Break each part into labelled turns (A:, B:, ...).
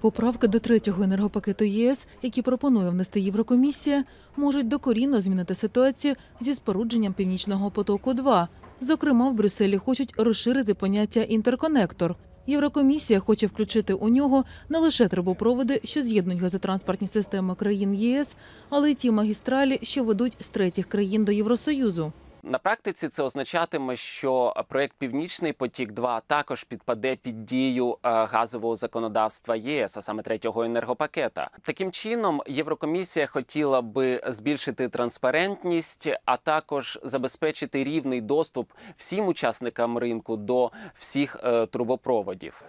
A: Поправки до третього енергопакету ЄС, які пропонує внести Єврокомісія, можуть докорінно змінити ситуацію зі спорудженням північного потоку. 2 зокрема, в Брюсселі хочуть розширити поняття інтерконектор. Єврокомісія хоче включити у нього не лише трубопроводи, що з'єднують газотранспортні системи країн ЄС, але й ті магістралі, що ведуть з третіх країн до Євросоюзу.
B: На практиці це означатиме, що проект Північний потік 2 також підпаде під дію е, газового законодавства ЄС, а саме третього енергопакета. Таким чином, Єврокомісія хотіла би збільшити транспарентність, а також забезпечити рівний доступ всім учасникам ринку до всіх е, трубопроводів.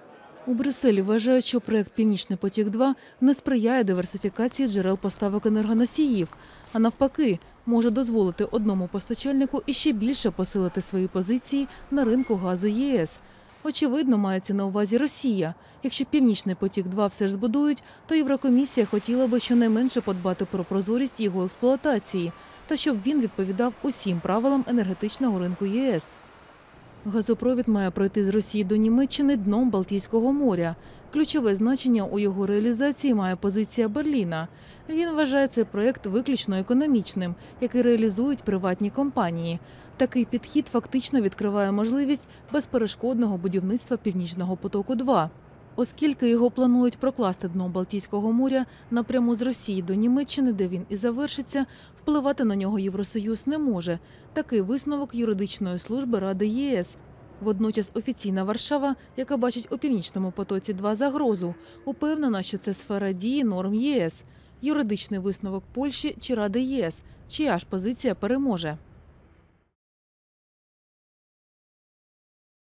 A: У Брюсселі вважають, що проект Північний потік 2 не сприяє диверсифікації джерел поставок енергоносіїв, а навпаки, може дозволити одному постачальнику іще більше посилити свої позиції на ринку газу ЄС. Очевидно, мається на увазі Росія. Якщо Північний потік 2 все ж збудують, то Єврокомісія хотіла би щонайменше подбати про прозорість його експлуатації та щоб він відповідав усім правилам енергетичного ринку ЄС. Газопровід має пройти з Росії до Німеччини дном Балтійського моря. Ключове значення у його реалізації має позиція Берліна. Він вважає цей проект виключно економічним, який реалізують приватні компанії. Такий підхід фактично відкриває можливість безперешкодного будівництва Північного потоку 2 Оскільки його планують прокласти дном Балтійського моря напряму з Росії до Німеччини, де він і завершиться, впливати на нього Євросоюз не може. Такий висновок юридичної служби Ради ЄС. Водночас офіційна Варшава, яка бачить у північному потоці 2 загрозу, упевнена, що це сфера дії норм ЄС. Юридичний висновок Польщі чи Ради ЄС, чия ж позиція переможе.